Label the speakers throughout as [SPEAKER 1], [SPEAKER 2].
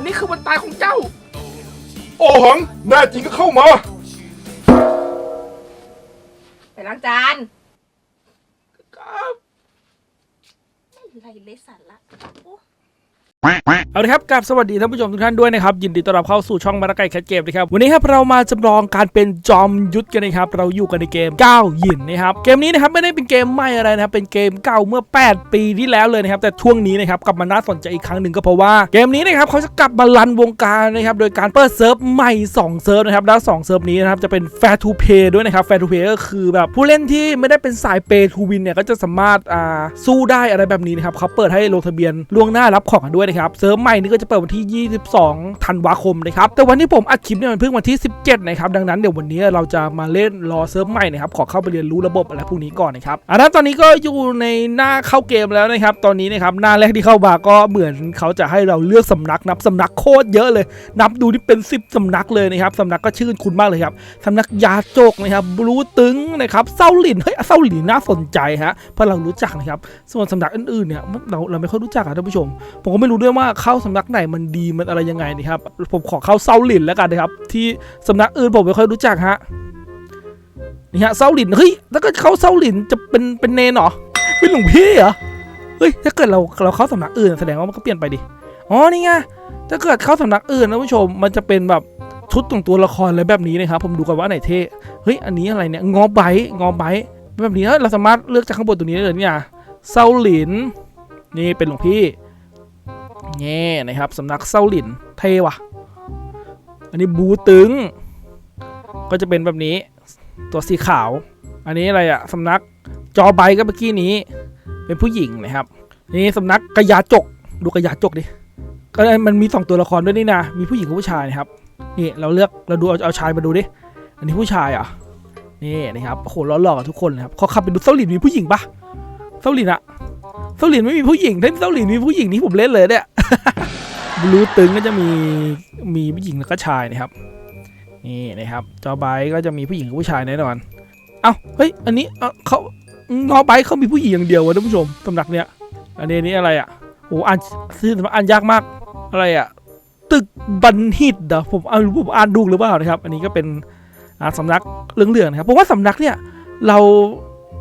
[SPEAKER 1] วันนี้คือวันตายของเจ้า
[SPEAKER 2] โอหังแน่จริงก็เข้ามา
[SPEAKER 3] ไปล้างจาน
[SPEAKER 1] ครับ
[SPEAKER 3] อะไรเลสันละโอ้
[SPEAKER 1] เอาละครับกับสวัสดีท่านผู้ชมทุกท่านด้วยนะครับยินดีต้อนรับเข้าสู่ช่องมาราไก่แคทเกมนะครับวันนี้ครับเรามาจำลองการเป็นจอมยุทธกันนะครับเราอยู่กันในเกมก้าวหยินนะครับเกมนี้นะครับไม่ได้เป็นเกมใหม่อะไรนะครับเป็นเกมเก่าเมื่อ 8 ปีที่แล้วเลยนะครับแต่ช่วงนี้นะครับกลับมาน่าสนใจอีกครั้งหนึ่งก็เพราะว่าเกมนี้นะครับเขาจะกลับมาลันวงการนะครับโดยการเปิดเซิร์ฟใหม่ 2 เซิร์ฟนะครับแล้ว2เซิร์ฟนี้นะครับจะเป็น Fair to Pay ด้วยนะครับ Fair to Pay ก็คือแบบผู้เล่นที่ไม่ได้เป็นสาย Pay to Win เนี่ยก็จะสามารถอ่าสู้ได้อะไรแบบนี้นะครับเขาเปิดให้ลงทะเบียนล่วงหน้ารับของกันด้วยนะครับเซิร์ฟใหม่นี่ก็จะเปิดวันที่ 22 ธันวาคมนะครับแต่วันที่ผมอัดคลิปเนี่ยมันเพิ่งวันที่ 17 นะครับดังนั้นเดี๋ยววันนี้เราจะมาเล่นรอเซิร์ฟใหม่นะครับขอเข้าไปเรียนรู้ระบบอะไรพวกนี้ก่อนนะครับอันนั้นตอนนี้ก็อยู่ในหน้าเข้าเกมแล้วนะครับตอนนี้นะครับหน้าแรกที่เข้ามาก็เหมือนเขาจะให้เราเลือกสำนักนับสำนักโคตรเยอะเลย นับดูนี่เป็น 10สำนักเลยนะครับสำนักก็ชื่นคุณมากเลยครับสำนักยาโจกนะครับบลูตึงนะครับเซาหลินเฮ้ยเซาหลินน่าสนใจฮะเพราะเรารู้จักนะครับส่วนสำนักอื่นๆเนี่ยเราเราไม่ค่อยรู้จักอะท่านผู้ชม ผมก็ไม่รู้ด้วยว่าเข้าสำนักไหนมันดีมันอะไรยังไงนะครับ ผมขอเข้าเซาหลินแล้วกันนะครับ ที่สำนักอื่นผมไม่ค่อยรู้จักฮะนี่ฮะเซาหลินเฮ้ยถ้าเกิดเข้าเซาหลินจะเป็นเป็นเนนเหรอเป็นหลวงพี่เหรอเฮ้ยถ้าเกิดเราเราเข้าสำนักอื่นแสดงว่ามันก็เปลี่ยนไปดิอ๋อนี่ไงถ้าเกิดเข้าสำนักอื่นนะผู้ชมมันจะเป็นแบบชุดตรงตัวละครอะไรแบบนี้นะครับผมดูกันว่าไหนเท่เฮ้ยอันนี้อะไรเนี่ยงอไบงอไบแบบนี้เฮ้ยเราสามารถเลือกจากข้างบนตรงนี้ได้เลยเนี่ยเซาหลินนี่เป็นหลวงพี่ นี่นะครับสำนักเซาหลินเทว่ะอันนี้บูตึง ก็จะเป็นแบบนี้ ตัวสีขาว อันนี้อะไรอะสำนักจอใบก็เมื่อกี้นี้ เป็นผู้หญิงนะครับ นี่สำนักกระยาจก ดูกระยาจกดิก็มันมีสองตัวละครด้วยนี่นะมีผู้หญิงกับผู้ชายนะครับ นี่เราเลือกเราดูเอาเอาชายมาดูดิ อันนี้ผู้ชายอะนี่นะครับโหล้อหลอกกับทุกคนนะครับเขาขับไปดูเซาหลินมีผู้หญิงปะเซาหลินอะ เซาหลินไม่มีผู้หญิงถ้าเซาหลินมีผู้หญิงนี่ผมเล่นเลยเนี่ยบลูตึงก็จะมีมีผู้หญิงแล้วก็ชายนะครับนี่นะครับจอไบค์ก็จะมีผู้หญิงกับผู้ชายแน่นอน เอ้าเฮ้ยอันนี้เอ้าเขางอไบค์เขามีผู้หญิงอย่างเดียววะท่านผู้ชมตำหนักเนี้ยอันนี้นนี้อะไรอะโอ้อ่านซื้ออ่านยากมากอะไรอะตึกบันฮิตเดอผมอ่านผมอ่านดูหรือเปล่านะครับ อันนี้ก็เป็นสำนักเรื่องๆนะครับผมว่าสำนักเนี่ยเรา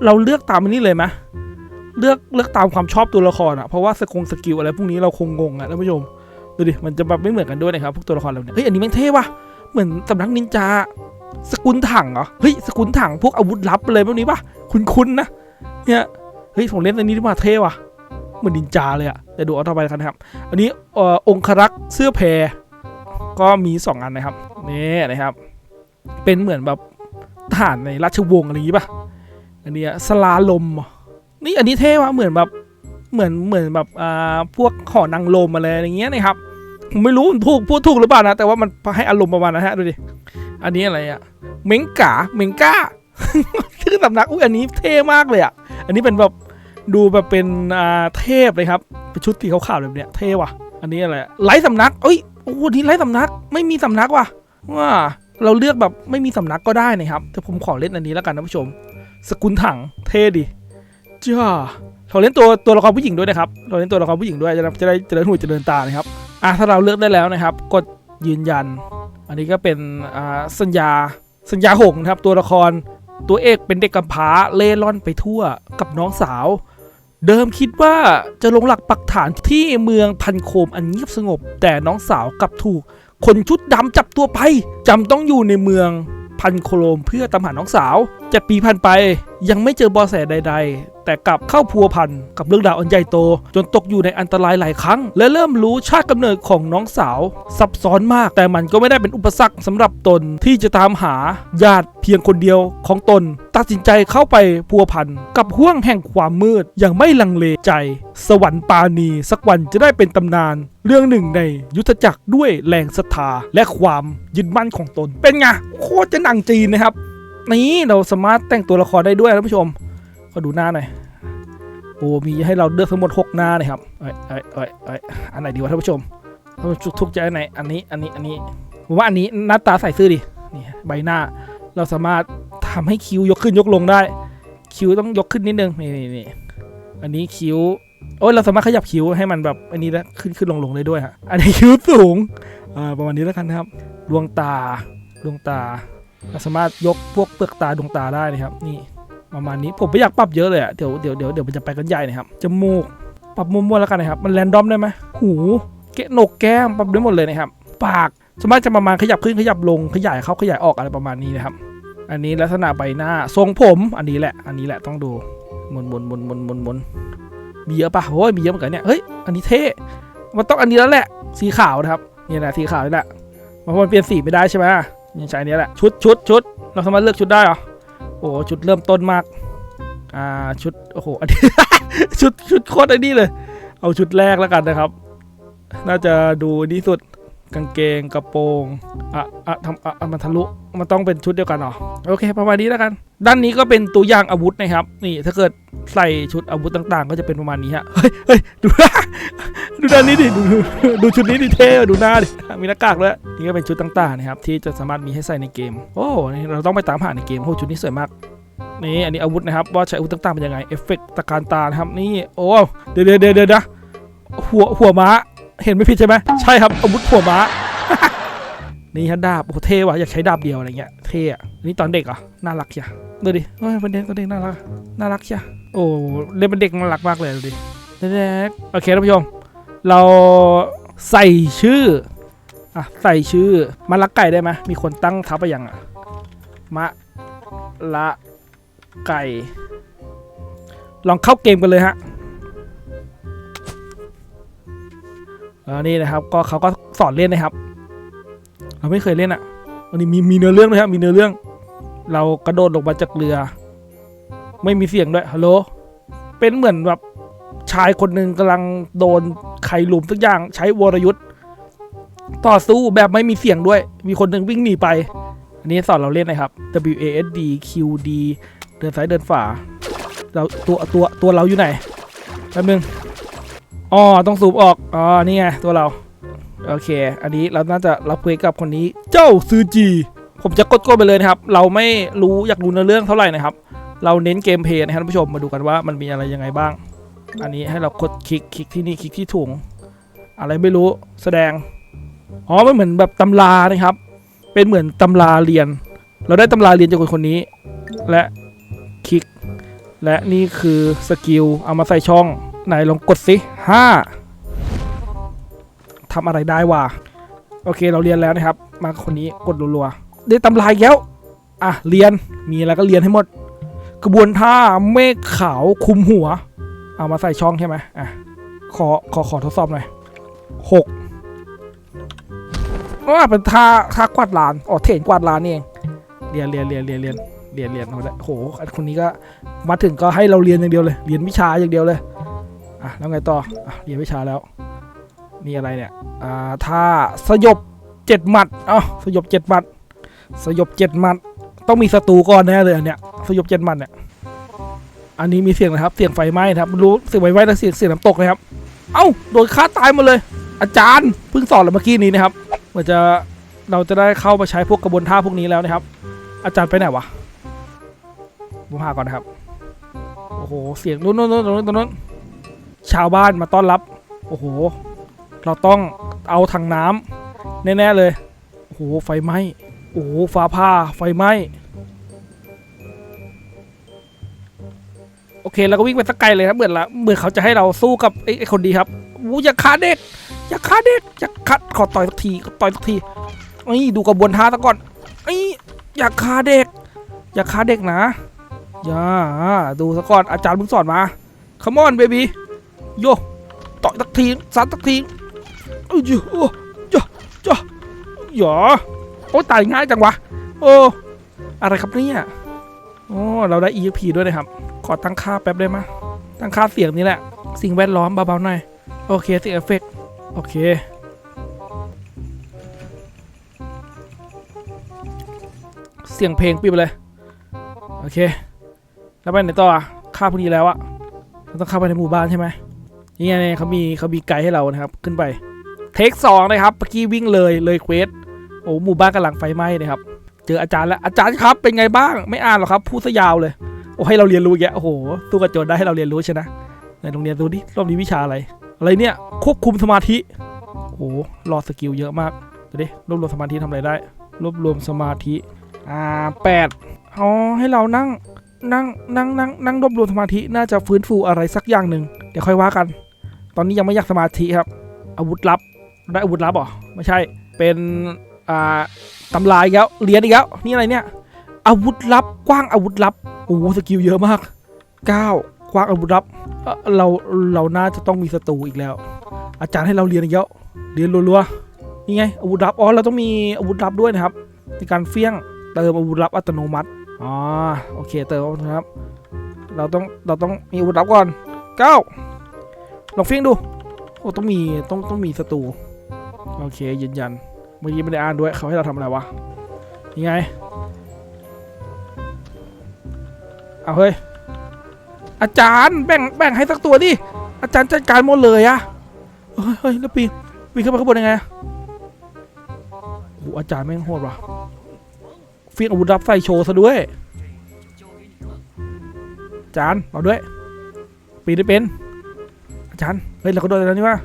[SPEAKER 1] เราเลือกตามอันนี้เลยไหม เลือกเลือกตามความชอบตัวละครอะเพราะว่าสกงสกิลอะไรพวกนี้เราคงงงอะท่านผู้ชมดูดิมันจะแบบไม่เหมือนกันด้วยนะครับพวกตัวละครเราเนี่ยเฮ้ยอันนี้แม่งเท่ว่ะเหมือนสำนักนินจาสกุลถังเหรอเฮ้ยสกุลถังพวกอาวุธลับอะไรพวกนี้ป่ะคุ้นๆนะเนี่ยเฮ้ยผมเล่นอันนี้ดีกว่าเท่ว่ะเหมือนนินจาเลยอะแต่ดูเอาต่อไปกันครับ อันนี้ออองครักษ์เสื้อแพรก็มีสองอันนะครับนี่นะครับ เป็นเหมือนแบบทหารในราชวงศ์อะไรอย่างงี้ป่ะอันนี้สลาลมอ นี่อันนี้เท่ว่ะเหมือนแบบเหมือนเหมือนแบบอ่าพวกหอนางลมอะไรอย่างเงี้ยนะครับผมไม่รู้มันถูกพูดถูกหรือเปล่านะ แต่ว่ามันให้อารมณ์ประมาณนะฮะดูดิอันนี้อะไรอะเมงกาเมงก้าชื่อสำนักอุ้ยอันนี้เท่มากเลยอะอันนี้เป็นแบบดูแบบเป็นอ่าเทพเลยครับเป็นชุดสีขาวๆแบบเนี้ยเท่ว่ะ อันนี้อะไรไร้สำนักเอ้ยโอ้โหนี่ไร้สำนักไม่มีสำนักว่ะว่าเราเลือกแบบไม่มีสำนักก็ได้นะครับแต่ผมขอเล่นอันนี้แล้วกันนะผู้ชม สกุลถังเท่ดิ จ้าเราเล่นตัวตัวละครผู้หญิงด้วยนะครับเราเล่นตัวละครผู้หญิงด้วยจะได้จะได้จะได้หูจะเดินตานะครับอะถ้าเราเลือกได้แล้วนะครับ กดยืนยัน อันนี้ก็เป็นอ่าสัญญาสัญญาหงนะครับตัวละครตัวเอกเป็นเด็กกำพร้าเล่ร่อนไปทั่วกับน้องสาว เดิมคิดว่าจะลงหลักปักฐานที่เมืองพันโคมอันเงียบสงบ แต่น้องสาวกลับถูก คนชุดดำจับตัวไปจำต้องอยู่ในเมืองพันโครมเพื่อตามหาน้องสาวจ็ดปีผ่านไปยังไม่เจอเบอแสใด ๆ แต่กลับเข้าพัวพันกับเรื่องราวอันใหญ่โต จนตกอยู่ในอันตรายหลายครั้ง และเริ่มรู้ชาติกำเนิดของน้องสาว ซับซ้อนมาก แต่มันก็ไม่ได้เป็นอุปสรรคสำหรับตนที่จะตามหาญาติเพียงคนเดียวของตน ตัดสินใจเข้าไปพัวพันกับห่วงแห่งความมืดอย่างไม่ลังเลใจ สวรรค์ปาณีสักวันจะได้เป็นตำนาน เรื่องหนึ่งในยุทธจักรด้วยแรงศรัทธาและความยึดมั่นของตน เป็นไงโคตรจะหนังจีนนะครับ นี่เราสามารถแต่งตัวละครได้ด้วยนะท่านผู้ชม ขอดูหน้าหน่อย โอ้มีให้เราเลือกทั้งหมด 6 หน้านะครับเอ้ยเอ้ยเอ้ยเอ้ยอันไหนดีวะท่านผู้ชมท่านผู้ชมทุกใจอันไหนอันนี้อันนี้อันนี้ผมว่าอันนี้หน้าตาใส่ซื่อดินี่ใบหน้าเราสามารถทำให้คิ้วยกขึ้นยกลงได้ คิ้วต้องยกขึ้นนิดนึงนี่นี่นี่อันนี้คิ้วโอ้ยเราสามารถขยับคิ้วให้มันแบบอันนี้ได้ขึ้นขึ้นลงลงได้ด้วยฮะอันนี้คิ้วสูงอ่าประมาณนี้แล้วกันนะครับดวงตาดวงตาเราสามารถยกพวกเปลือกตาดวงตาได้นะครับนี่ ประมาณนี้ผมไม่อยากปรับเยอะเลยอะเดี๋ยวเดี๋ยวเดี๋ยวเดี๋ยวมันจะไปกันใหญ่นะครับจมูกปรับมุมมวๆแล้วกันนะครับมันแรนดอมได้ไหมหูเกะโหนกแก้มปรับได้หมดเลยนะครับปากสามารถจะประมาณขยับขึ้นขยับลงขยายเข้าขยายออกอะไรประมาณนี้นะครับ อันนี้ลักษณะใบหน้าทรงผม อันนี้แหละ อันนี้แหละต้องดูมนมนมนมนมนมนมีเยอะปะโอ้ยมีเยอะเหมือนกันเนี่ยเฮ้ยอันนี้เท่มันต้องอันนี้แล้วแหละ สีขาวนะครับนี่แหละสีขาวนี่แหละเพราะมันเปลี่ยนสีไม่ได้ใช่ไหมนี่ใช้อันนี้แหละชุดชุดชุดเราสามารถเลือกชุดได้เหรอ โอ้โหชุดเริ่มต้นมาก อ่าชุดโอ้โหอันนี้ชุดชุดโคตรอันนี้เลย เอาชุดแรกแล้วกันนะครับ น่าจะดูดีสุด กางเกงกระโปรงอะอะทำอะมันทะลุมันต้องเป็นชุดเดียวกันเหรอโอเค ประมาณนี้แล้วกัน ด้านนี้ก็เป็นตัวอย่างอาวุธนะครับ นี่ถ้าเกิดใส่ชุดอาวุธต่างๆ ก็จะเป็นประมาณนี้ฮะเฮ้ยเฮ้ยดูดูด้านนี้ดิดูดูดูชุดนี้ดิเท่ดูหน้าดิมีหน้ากากด้วยนี่ก็เป็นชุดต่างๆนะครับที่จะสามารถมีให้ใส่ในเกม โอ้เราต้องไปตามหาในเกมโอ้ชุดนี้สวยมากนี่อันนี้อาวุธนะครับว่าใช้อาวุธต่างๆเป็นยังไงเอฟเฟกต์ตะการตานะครับนี่โอ้เดี๋ยวเดี๋ยวเดี๋ยวเดี๋ยวนะหัวหัวม้า เห็นไม่ผิดใช่ไหมใช่ครับอาวุธหัวม้านี่ฮะดาบโอ้เท่ว่ะอยากใช้ดาบเดียวอะไรเงี้ยเท่อะนี่ตอนเด็กเหรอน่ารักเชียดูดิเฮ้ยเป็นเด็กตอนเด็กน่ารักน่ารักเชียโอ้เล่นเป็นเด็กน่ารักมากเลยดูดิเด็กโอเคท่านผู้ชม เราใส่ชื่ออะใส่ชื่อมะละไก่ได้ไหมมีคนตั้งทับไปยังอะมะละไก่ ลองเข้าเกมกันเลยฮะ แล้วนี่นะครับก็เขาก็สอนเล่นนะครับ เราไม่เคยเล่นอะวันนี้มีมีเนื้อเรื่องด้วยครับมีเนื้อเรื่อง เรากระโดดลงมาจากเรือ ไม่มีเสียงด้วยฮัลโหลเป็นเหมือนแบบชายคนหนึ่งกำลังโดนใครลุมสักอย่างใช้วรยุทธ์ต่อสู้แบบไม่มีเสียงด้วย มีคนหนึ่งวิ่งหนีไป อันนี้สอนเราเล่นนะครับ W A S D Q D เดินซ้ายเดินฝาเราตัวตัวตัวเราอยู่ไหนแป๊บนึง อ๋อต้องสูบออก อ๋อ นี่ไงตัวเรา โอเค อันนี้เราน่าจะรับคุยกับคนนี้ เจ้าซือจี ผมจะกดกดไปเลยนะครับ เราไม่รู้อยากรู้เนื้อเรื่องเท่าไหร่นะครับ เราเน้นเกมเพลย์นะครับท่านผู้ชม มาดูกันว่ามันมีอะไรยังไงบ้าง อันนี้ให้เรากดคลิก คลิกที่นี่ คลิกที่ถุง อะไรไม่รู้ แสดง อ๋อ มันเหมือนแบบตำรานะครับ เป็นเหมือนตำราเรียน เราได้ตำราเรียนจากคนคนนี้ และคลิก และนี่คือสกิล เอามาใส่ช่อง ไหนลองกดสิห้าทำอะไรได้วะโอเคเราเรียนแล้วนะครับ มาคนนี้กดรัวๆได้ตำราอีกแล้วอะเรียนมีอะไรก็เรียนให้หมด กระบวนท่าเมฆขาวคุมหัว เอามาใส่ช่องใช่ไหมอะขอขอขอทดสอบหน่อยหกว่าเป็นท่าท่ากวาดลานอ๋อเถนกวาดลานเองเรียนเรียนเรียนเรียนเรียนเรียนเรียนเอาละโหคนนี้ก็มาถึงก็ให้เราเรียนอย่างเดียวเลย เรียนวิชาอย่างเดียวเลย อะแล้วไงต่ออะเรียนวิชาแล้วนี่อะไรเนี่ยอ่าท่าสยบเจ็ดหมัดเอ้าสยบเจ็ดหมัด สยบเจ็ดหมัด ต้องมีศัตรูก่อนแน่เลยอันเนี้ยสยบเจ็ดหมัดเนี่ยอันนี้มีเสียงนะครับ เสียงไฟไหม้นะครับรู้เสียงไฟไหม้และเสียงเสียงน้ำตกนะครับ เอ้าโดนฆ่าตายมดเลย อาจารย์เพิ่งสอนเราเมื่อกี้นี้นะครับเหมือนจะเราจะได้เข้ามาใช้พวกกระบวนท่าพวกนี้แล้วนะครับ อาจารย์ไปไหนวะผมหาก่อนนะครับโอ้โหเสียงนู้นนู้นนู้นนู้นนู้น ชาวบ้านมาต้อนรับ โอ้โห เราต้องเอาถังน้ำแน่ ๆ เลย โอ้โห ไฟไหม้ โอ้โห ฟ้าผ่า ไฟไหม้ โอเค เราก็วิ่งไปสักไกลเลยครับ เหมือนละเหมือนเขาจะให้เราสู้กับไอ้ไอคนดีครับอู้อย่าฆ่าเด็ก อย่าฆ่าเด็ก อย่าฆ่าขอต่อยสักทีขอต่อยสักทีไอ้ยดูกระบวนท่าซะก่อนไอ้ยอย่าฆ่าเด็ก อย่าฆ่าเด็กนะอย่าดูซะก่อนอาจารย์เพิ่งสอนมา come on baby โยต่อยสักทีซัดสักทีเอ้ยโอจ้าจ้าอย่าโอ้ตายง่ายจังวะโอ้อะไรครับเนี่ยโอ้เราได้ EXP ด้วยนะครับ ขอตั้งค่าแป๊บได้ไหมตั้งค่าเสียงนี่แหละ สิ่งแวดล้อมเบาๆหน่อยโอเคเสียงเอฟเฟกต์โอเคเสียงเพลงปิดไปเลย โอเค แล้วไปไหนต่ออะค่าพอดีแล้วอะเราต้องเข้าไปในหมู่บ้านใช่ไหม นี่ไงเขามีเขามีไกด์ให้เรานะครับ ขึ้นไป เทคสองนะครับเมื่อกี้วิ่งเลยเลยเควสโอ้หมู่บ้านกำลังไฟไหม้นะครับ เจออาจารย์แล้วอาจารย์ครับเป็นไงบ้างไม่อ่านหรอกครับพูดซะยาวเลยโอ้ให้เราเรียนรู้แกโอ้โหตู้กระโจนได้ให้เราเรียนรู้ใช่นะในโรงเรียนดูดิรอบนี้วิชาอะไร อะไรเนี่ยควบคุมสมาธิโอ้โหรอสกิลเยอะมากดูดิรวบรวมสมาธิทำอะไรได้ รวบรวมสมาธิอ่าแปดอ๋อให้เรานั่งนั่งนั่งนั่งนั่งรวบรวมสมาธิน่าจะฟื้นฟูอะไรสักอย่างหนึ่งเดี๋ยวค่อยว่ากัน อนนี้ยังไม่อยากสมาธิครับ อาวุธลับ ได้อาวุธลับเหรอ ไม่ใช่ เป็น อ่าตำราอีกแล้วเรียนอีกแล้ว นี่อะไรเนี่ย อาวุธลับ กว้างอาวุธลับ โอ้โห สกิลเยอะมากเก้ากว้างอาวุธลับ เรา เราน่าจะต้องมีศัตรูอีกแล้ว อาจารย์ให้เราเรียนอีกแล้ว เรียนรัวๆ นี่ไง อาวุธลับ อ๋อ เราต้องมีอาวุธลับด้วยนะครับ ในการเฟี้ยง เติมอาวุธลับอัตโนมัติ อ๋อ โอเค เติมนะครับ เราต้อง เราต้องมีอาวุธลับก่อนเก้า ลองเฟี้ยงดู โอ้ต้องมีต้องต้องมีศัตรูโอเคยืนยันเมื่อกี้ไม่ได้อ่านด้วยเขาให้เราทำอะไรวะยังไงเอาเฮ้ยอาจารย์แบ่งแบ่งให้สักตัวดิอาจารย์จัดการหมดเลยอะเฮ้ยเฮ้ยแล้วปีนปีนขึ้นไปข้างบนยังไงโอ้อาจารย์แม่งโหดว่ะเฟี้ยงอาวุธลับใส่โชว์ซะด้วยอาจารย์เอาด้วยปีนได้เป็น จารย์ เฮ้ยเรากระโดดอะไรแล้วนี่วะ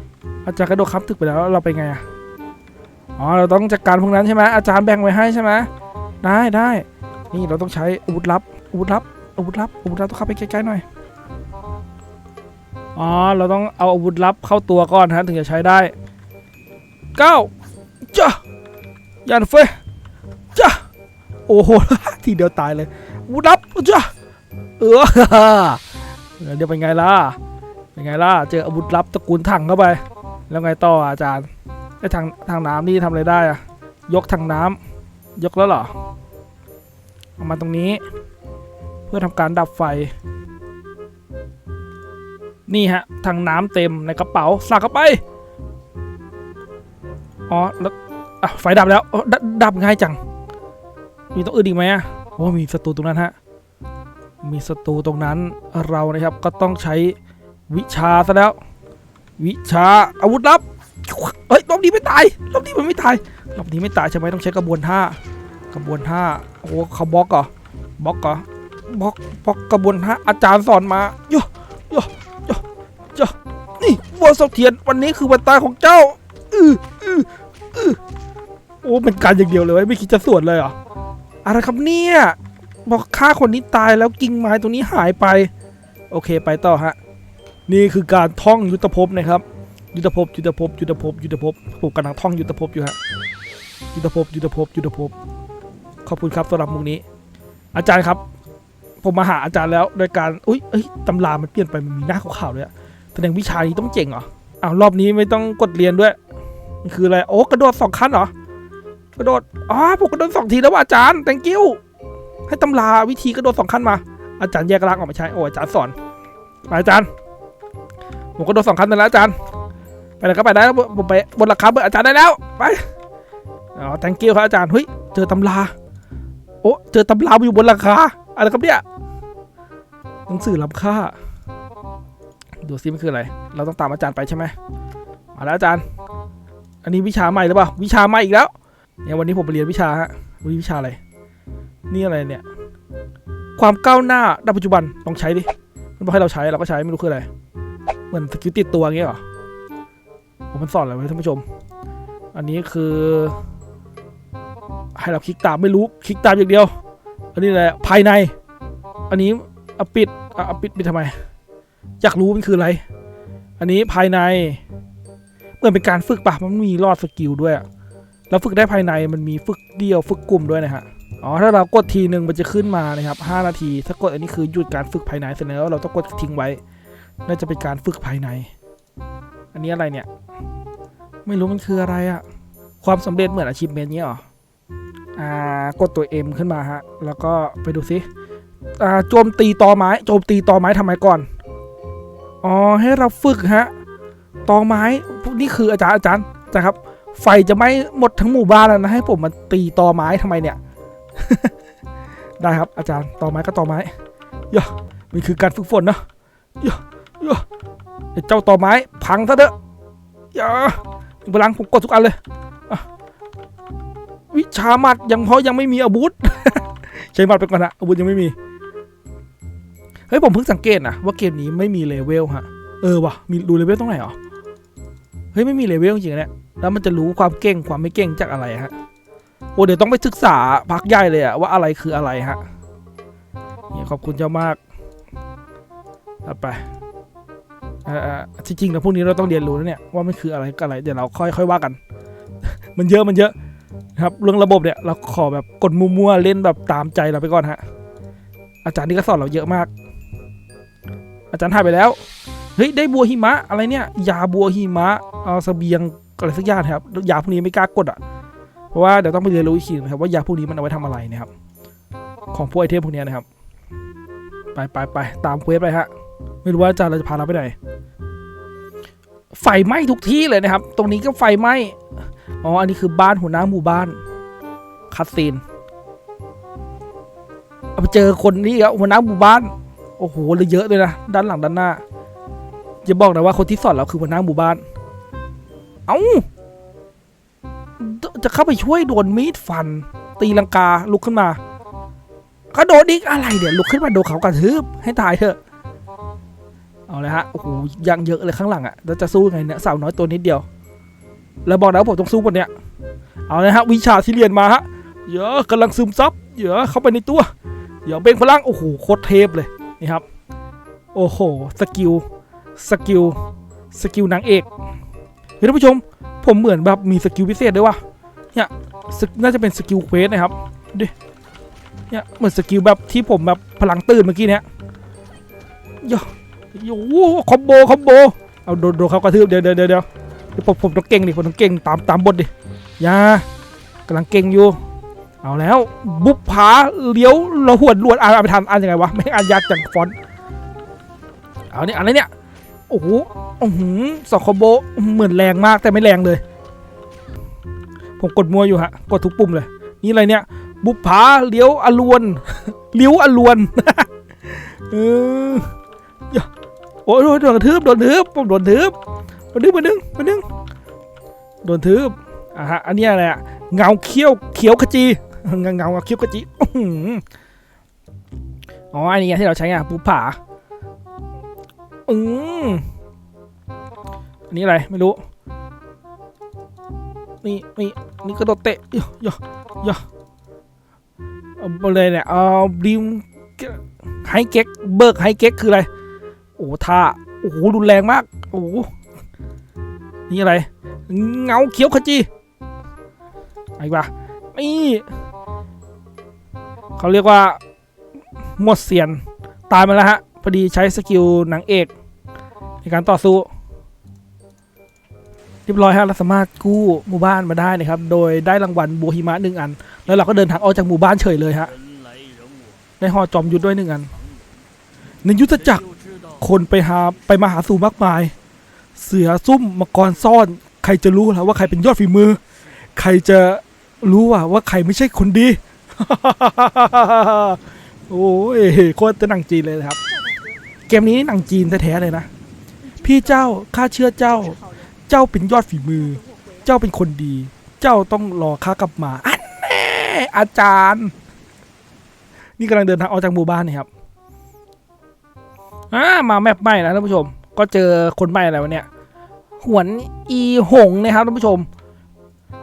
[SPEAKER 1] อาจารย์กระโดดคับตึกไปแล้วเราไปไงอะอ๋อเราต้องจัดการพวกนั้นใช่ไหมอาจารย์แบ่งไว้ให้ใช่ไหมได้ได้นี่เราต้องใช้อาวุธลับอาวุธลับอาวุธลับอาวุธลับต้องเข้าไปใกล้ๆหน่อยอ๋อเราต้องเอาอาวุธลับเข้าตัวก่อนฮะถึงจะใช้ได้เก้าจ้ายันเฟยจ้าโอ้โหทีเดียวตายเลยอาวุธลับจ้าเออเดี๋ยวเป็นไงล่ะ เป็นไงล่ะ เจออาวุธลับตระกูลถังเข้าไป แล้วไงต่ออาจารย์ไอ้ทางทางน้ำนี่ทำอะไรได้อะยกทางน้ำยกแล้วเหรอเอามาตรงนี้ เพื่อทำการดับไฟ นี่ฮะทางน้ำเต็มในกระเป๋าสากเข้าไปอ๋อแล้วอะไฟดับแล้วดดับง่ายจัง มีตรงอื่นอีกไหมอะโอ้มีศัตรูตรงนั้นฮะมีศัตรูตรงนั้นเรานะครับก็ต้องใช้ วิชาซะแล้ว วิชาอาวุธลับเฮ้ยรอบนี้ไม่ตายรอบนี้มันไม่ตายรอบนี้ไม่ตายใช่ไหมต้องใช้กระบวนท่ากระบวนท่าโอ้เขาบล็อกเหรอบล็อกเหรอบล็อกบล็อกกระบวนท่าอาจารย์สอนมาโยโยโยโยนี่วัวเสถียรวันนี้คือวันตายของเจ้าอืออืออือโอ้เป็นการอย่างเดียวเลยไม่คิดจะสวนเลยเหรออะไรครับเนี่ยบอกฆ่าคนนี้ตายแล้วกิ่งไม้ตรงนี้หายไป โอเคไปต่อฮะ นี่คือการท่องยุทธภพนะครับ ยุทธภพยุทธภพยุทธภพยุทธภพผมกำลังท่องยุทธภพอยู่ฮะยุทธภพยุทธภพยุทธภพขอบคุณครับสำหรับมุกนี้ อาจารย์ครับ ผมมาหาอาจารย์แล้วโดยการอุ้ยเอ้ยตำรามันเปลี่ยนไปมันมีหน้าขาวๆเลยอะแสดงวิชานี้ต้องเจ๋งเหรออ้าวรอบนี้ไม่ต้องกดเรียนด้วยมันคืออะไรโอ้กระโดดสองขั้นเหรอกระโดดอ๋อผมกระโดดสองทีแล้วว่ะอาจารย์ thank you ให้ตำราวิธีกระโดดสองขั้นมา อาจารย์แยกร่างออกมาใช้โอ้อาจารย์สอนอาจารย์ ผมก็โดนสองคันไปแล้วอาจารย์ ไปแล้วก็ไปได้แล้วผมไปบนหลังคาเบอร์อาจารย์ได้แล้ว ไป อ๋อ thank you ครับอาจารย์เฮ้ยเจอตำรา โอ้เจอตำราอยู่บนหลังคา อะไรครับเนี่ยหนังสือล้ำค่า ดูซิมันคืออะไร เราต้องตามอาจารย์ไปใช่ไหมมาแล้วอาจารย์ อันนี้วิชาใหม่หรือเปล่า วิชาใหม่อีกแล้ว เนี่ยวันนี้ผมไปเรียนวิชาฮะวันนี้วิชาอะไร นี่อะไรเนี่ย ความก้าวหน้าณปัจจุบัน ลองใช้ดิ มันบอกให้เราใช้ เราก็ใช้ไม่รู้คืออะไร มือนสกิลติดตัวเงี้ยหรอผมมันสอนอะไรไว้ท่านผู้ชม อันนี้คือ ให้เราคลิกตามไม่รู้คลิกตามอย่างเดียว อันนี้แหละภายใน อันนี้เอาปิดเอาปิดปิดทำไม อยากรู้มันคืออะไร อันนี้ภายในเหมือนเป็นการฝึกปะมันมีรอดสกิลด้วยแล้วฝึกได้ภายในมันมีฝึกเดียวฝึกกลุ่มด้วยนะฮะอ๋อถ้าเรากดทีหนึ่งมันจะขึ้นมานะครับ5นาที ถ้ากดอันนี้คือหยุดการฝึกภายในเสร็จแล้วเราต้องกดทิ้งไว้ น่าจะเป็นการฝึกภายใน อันนี้อะไรเนี่ย ไม่รู้มันคืออะไรอะความสำเร็จเหมือนอาชีพเมนนี้เหรออ่ากดตัว M ขึ้นมาฮะ แล้วก็ไปดูซิอ่าโจมตีตอไม้โจมตีตอไม้ทำไมก่อน อ๋อให้เราฝึกฮะตอไม้นี้คืออาจารย์อาจารย์อาจารย์ครับ ไฟจะไม้หมดทั้งหมู่บ้านแล้วนะให้ผมมาตีตอไม้ทำไมเนี่ย ได้ครับอาจารย์ตอไม้ก็ตอไม้ย่ามันคือการฝึกฝนเนอะย่าย่าไอ้ เจ้าต่อไม้พังซะเถอะอย่ามีพลังผมกดทุกอันเลย วิชามัดยังเพราะยังไม่มีอาวุธใช้หมัดไปก่อนนะอาวุธยังไม่มี เฮ้ยผมเพิ่งสังเกตนะว่าเกมนี้ไม่มีเลเวลฮะ เออว่ะมีดูเลเวลตรงไหนอ๋อเฮ้ยไม่มีเลเวลจริงๆเนี่ย แล้วมันจะรู้ความเก่งความไม่เก่งจากอะไรฮะ โอ้เดี๋ยวต้องไปศึกษาพักใหญ่เลยอะว่าอะไรคืออะไรฮะเนี่ยขอบคุณเจ้ามากไป เอาไปเออจริงๆแล้วพวกนี้เราต้องเรียนรู้นะเนี่ยว่ามันคืออะไรกับอะไรเดี๋ยวเราค่อยค่อยว่ากัน มันเยอะมันเยอะนะครับเรื่องระบบเนี่ยเราขอแบบกดมัวๆเล่นแบบตามใจเราไปก่อนฮะอาจารย์นี่ก็สอนเราเยอะมาก อาจารย์หายไปแล้วเฮ้ยได้บัวหิมะอะไรเนี่ยยาบัวหิมะเอาเสบียงอะไรสักอย่างครับยาพวกนี้ไม่กล้ากดอะเพราะว่าเดี๋ยวต้องไปเรียนรู้อีกทีนะครับว่ายาพวกนี้มันเอาไว้ทำอะไรนะครับ ของพวกไอเทมพวกนี้นะครับ ไปไปไปตามเควสไปฮะ ไม่รู้ว่าอาจารย์เราจะพาเราไปไหนไฟไหม้ทุกที่เลยนะครับ ตรงนี้ก็ไฟไหม้อ๋ออันนี้คือบ้านหัวหน้าหมู่บ้านคัสซีนเอาไปเจอคนนี้ครับหัวหน้าหมู่บ้าน โอ้โหเลยเยอะเลยนะด้านหลังด้านหน้าอย่าบอกนะว่าคนที่สอนเราคือหัวหน้าหมู่บ้าน เอ้าจะเข้าไปช่วยโดนมีดฟัน ตีลังกาลุกขึ้นมากระโดดอีกอะไรเนี่ยลุกขึ้นมาโดนเขากระทืบให้ตายเถอะ เอาเลยฮะ โอ้โหยังเยอะเลยข้างหลังอะ่ะแล้วจะสู้ไงเนี่ยสาวน้อยตัวนิดเดียว แล้วบอกนะว่าผมต้องสู้บนเนี้ย เอาเลยฮะ วิชาที่เรียนมาฮะ เยอะกำลังซึมซับ เยอะเข้าไปในตัว เดี๋ยวเบ่งพลัง โอ้โห โคตรเทพเลย นี่ครับ โอ้โห สกิล สกิล สกิลนางเอกเฮ้ยท่านผู้ชม ผมเหมือนแบบมีสกิลพิเศษด้วยว่ะ เนี่ยน่าจะเป็นสกิลเควสนะครับดิเนี่ยเหมือนสกิลแบบที่ผมแบบพลังตื่นเมื่อกี้เนี่ยย่อ โยโย่คอมโบคอมโบเอาโดนโดนเขากระทืบเดี๋ยวเดี๋ยวเดี๋ยวเดี๋ยวผมผมต้องเก่งดิผมต้องเก่งตามตามบทดิอยากำลังเก่งอยู่ เอาแล้วบุปผาเลี้ยวระหวดลวดอ่านไปทันอ่านยังไงวะไม่อ่านยากจังฟอนเอาเนี่ยอะไรเนี่ยโอ้โหอื้อหือสองคอมโบเหมือนแรงมากแต่ไม่แรงเลย ผมกดมัวอยู่ฮะกดทุกปุ่มเลย นี่อะไรเนี่ย บุปผาเลี้ยวอลวนเลี้ยวอลวนเออ โอ้ยโดนกระทืบโดนทืบผมโดนทืบมาดึงมาดึงมาดึงโดนทืบอะฮะอันนี้อะไรอะเงาเขี้ยวเขียวขจีเงาเงาเขี้ยวขจีอ๋ออันนี้ไงที่เราใช้ไงบุปผาอืมอันนี้อะไรไม่รู้นี่นี่นี่กระโดดเตะย่อย่อย่อเอาเลยเนี่ยเอาดิมไฮเก็กเบิร์กไฮเก็กคืออะไร อ้ท่าโอ้โหรุนแรงมากโอ้โหนี่อะไร เงาเขียวขจีไอ้ปะนี่เขาเรียกว่าหมดเสียนตายมาแล้วฮะพอดีใช้สกิลหนังเอกในการต่อสู้เรียบร้อยฮะเราสามารถกู้หมู่บ้านมาได้นะครับ โดยได้รางวัลบัวหิมะหนึ่งอัน แล้วเราก็เดินทางออกจากหมู่บ้านเฉยเลยฮะได้หอจอมยุทธด้วยหนึ่งอันในยุทธจักร คนไปหาไปมาหาสู่มากมาย เสือซุ่มมังกรซ่อน ใครจะรู้ล่ะว่าใครเป็นยอดฝีมือ ใครจะรู้ว่าว่าใครไม่ใช่คนดี โอ้ยโคตรจะหนังจีนเลยนะครับ เกมนี้หนังจีนแท้ๆเลยนะ พี่เจ้าข้าเชื่อเจ้า เจ้าเป็นยอดฝีมือ เจ้าเป็นคนดี เจ้าต้องรอข้ากลับมาอันแน่อาจารย์ นี่กำลังเดินทางออกจากหมู่บ้านนี่ครับ อ่ามาแมปใหม่แล้วท่านผู้ชม ก็เจอคนใหม่อะไรวะเนี่ยหวนอีหงนะครับท่านผู้ชม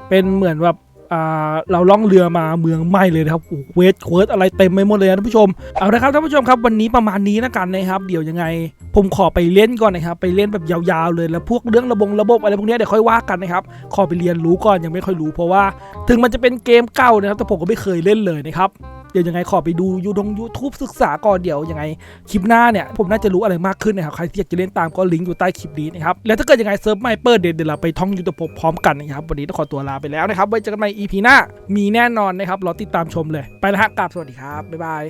[SPEAKER 1] เป็นเหมือนแบบอ่าเราล่องเรือมาเมืองใหม่เลยนะครับโอ้โหเวทเควสอะไรเต็มไปหมดเลยนะท่านผู้ชม เอาละครับท่านผู้ชมครับวันนี้ประมาณนี้นะกันนะครับ เดี๋ยวยังไง ผมขอไปเล่นก่อนนะครับ ไปเล่นแบบยาวๆเลยแล้วพวกเรื่องระบบระบบอะไรพวกนี้เดี๋ยวค่อยว่ากันนะครับ ขอไปเรียนรู้ก่อนยังไม่ค่อยรู้เพราะว่า ถึงมันจะเป็นเกมเก่านะครับแต่ผมก็ไม่เคยเล่นเลยนะครับ เดี๋ยวยังไงขอไปดูยูทงยูทูบศึกษาก่อนเดี๋ยวยังไงคลิปหน้าเนี่ยผมน่าจะรู้อะไรมากขึ้นนะครับใครที่อยากจะเล่นตามก็ลิงก์อยู่ใต้คลิปนี้นะครับแล้วถ้าเกิดยังไงเซิร์ฟไม่เปิดเดี๋ยวเดี๋ยวเราไปท่องยูทูบพร้อมกันนะครับวันนี้ต้องขอตัวลาไปแล้วนะครับไว้เจอกันใหม่ EP หน้ามีแน่นอนนะครับรอติดตามชมเลยไปแล้วฮะกราบสวัสดีครับบ๊ายบาย